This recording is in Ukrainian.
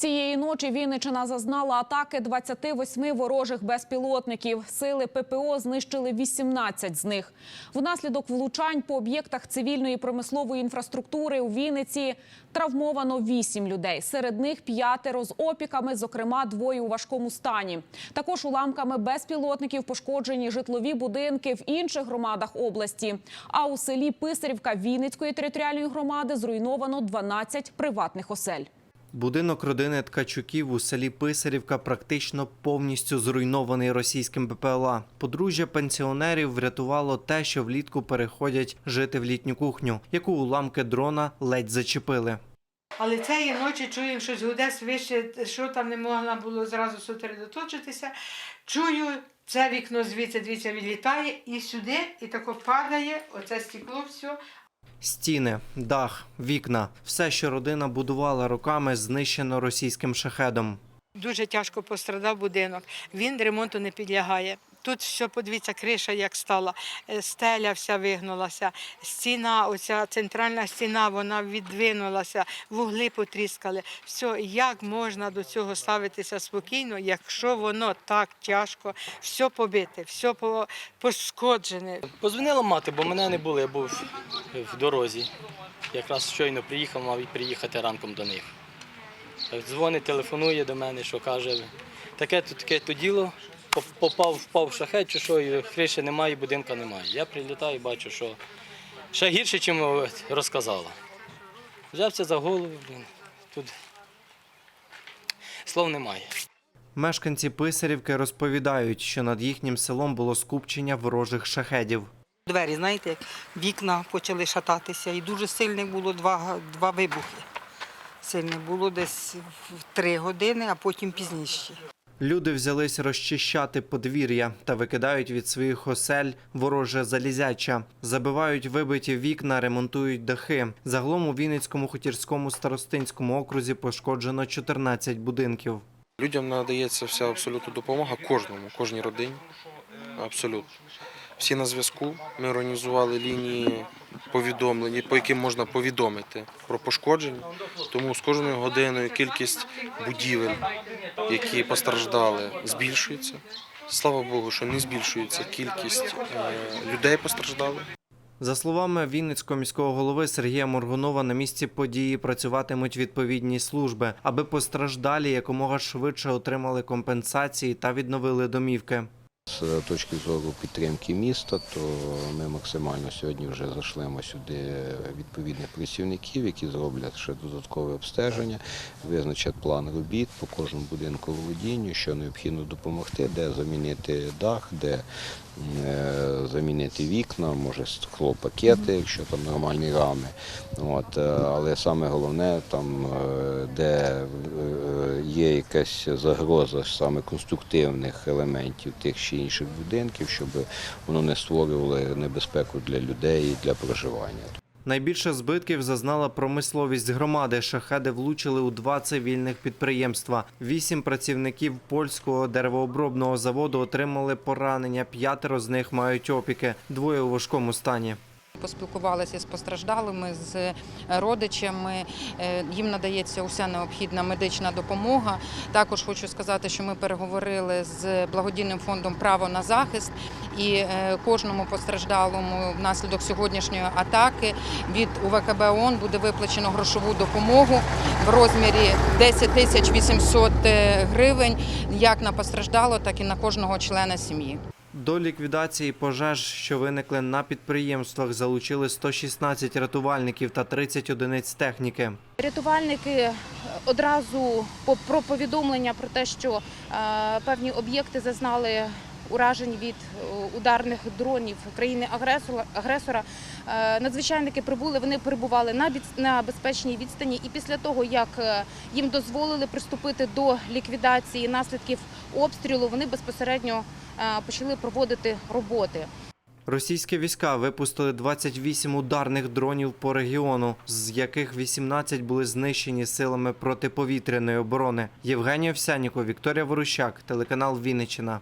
Цієї ночі Вінниччина зазнала атаки 28 ворожих безпілотників. Сили ППО знищили 18 з них. Внаслідок влучань по об'єктах цивільної промислової інфраструктури у Вінниці травмовано 8 людей. Серед них п'ятеро з опіками, зокрема двоє у важкому стані. Також уламками безпілотників пошкоджені житлові будинки в інших громадах області. А у селі Писарівка Вінницької територіальної громади зруйновано 12 приватних осель. Будинок родини Ткачуків у селі Писарівка практично повністю зруйнований російським БПЛА. Подружжя пенсіонерів врятувало те, що влітку переходять жити в літню кухню, яку уламки дрона ледь зачепили. Але цієї ночі чуємо щось гуде свище, що там не могла було зразу сосредоточитися. Чую, це вікно звідси дивіться, відлітає і сюди, і тако падає, оце стекло все. Стіни, дах, вікна все, що родина будувала роками, знищено російським шахедом. Дуже тяжко пострадав будинок. Він ремонту не підлягає. Тут все, подивіться, криша як стала, е, стеля вся вигнулася, стіна, оця центральна стіна, вона віддвинулася, вугли потріскали. Все, як можна до цього ставитися спокійно, якщо воно так тяжко, все побите, все пошкоджене. Позвонила мати, бо мене не було, я був в дорозі. Якраз щойно приїхав, мав приїхати ранком до них. Дзвонить, телефонує до мене, що каже, таке то таке то діло, попав, впав в шахет, чи що, і криші немає, і будинка немає. Я прилітаю, і бачу, що ще гірше, ніж розказала. Взявся за голову, блін, тут слов немає. Мешканці Писарівки розповідають, що над їхнім селом було скупчення ворожих шахедів. Двері, знаєте, як вікна почали шататися, і дуже сильних було два, два вибухи. Сильне було десь в три години, а потім пізніше. Люди взялись розчищати подвір'я та викидають від своїх осель вороже залізяча, забивають вибиті вікна, ремонтують дахи. Загалом у Вінницькому хутірському старостинському окрузі пошкоджено 14 будинків. Людям надається вся абсолютно допомога кожному, кожній родині. Абсолютно. Всі на зв'язку. Ми організували лінії повідомлень, по яким можна повідомити про пошкодження. Тому з кожною годиною кількість будівель, які постраждали, збільшується. Слава Богу, що не збільшується кількість е, людей постраждалих. За словами Вінницького міського голови Сергія Моргунова, на місці події працюватимуть відповідні служби, аби постраждалі якомога швидше отримали компенсації та відновили домівки. З точки зору підтримки міста, то ми максимально сьогодні вже зашлемо сюди відповідних працівників, які зроблять ще додаткове обстеження, визначать план робіт по кожному будинку володінню, що необхідно допомогти, де замінити дах, де е, замінити вікна, може склопакети, якщо там нормальні рами. От, е, але саме головне, там, е, де е, є якась загроза саме конструктивних елементів тих чи інших будинків, щоб воно не створювало небезпеку для людей і для проживання. Найбільше збитків зазнала промисловість громади. Шахеди влучили у два цивільних підприємства. Вісім працівників польського деревообробного заводу отримали поранення. П'ятеро з них мають опіки, двоє у важкому стані. Поспілкувалися з постраждалими, з родичами. Е, Їм надається уся необхідна медична допомога. Також хочу сказати, що ми переговорили з благодійним фондом Право на захист і е, кожному постраждалому внаслідок сьогоднішньої атаки від УВКБ ООН буде виплачено грошову допомогу в розмірі 10 тисяч 800 гривень як на постраждало, так і на кожного члена сім'ї. До ліквідації пожеж, що виникли на підприємствах, залучили 116 рятувальників та 30 одиниць техніки. Рятувальники одразу по- про повідомлення про те, що е, певні об'єкти зазнали уражень від е, ударних дронів країни-агресора. Е, Надзвичайники прибули, вони перебували на безпечній відстані, і після того, як е, їм дозволили приступити до ліквідації наслідків обстрілу, вони безпосередньо почали проводити роботи. Російські війська випустили 28 ударних дронів по регіону, з яких 18 були знищені силами протиповітряної оборони. Євгенія Овсяніков, Вікторія Ворущак, телеканал Вінниччина.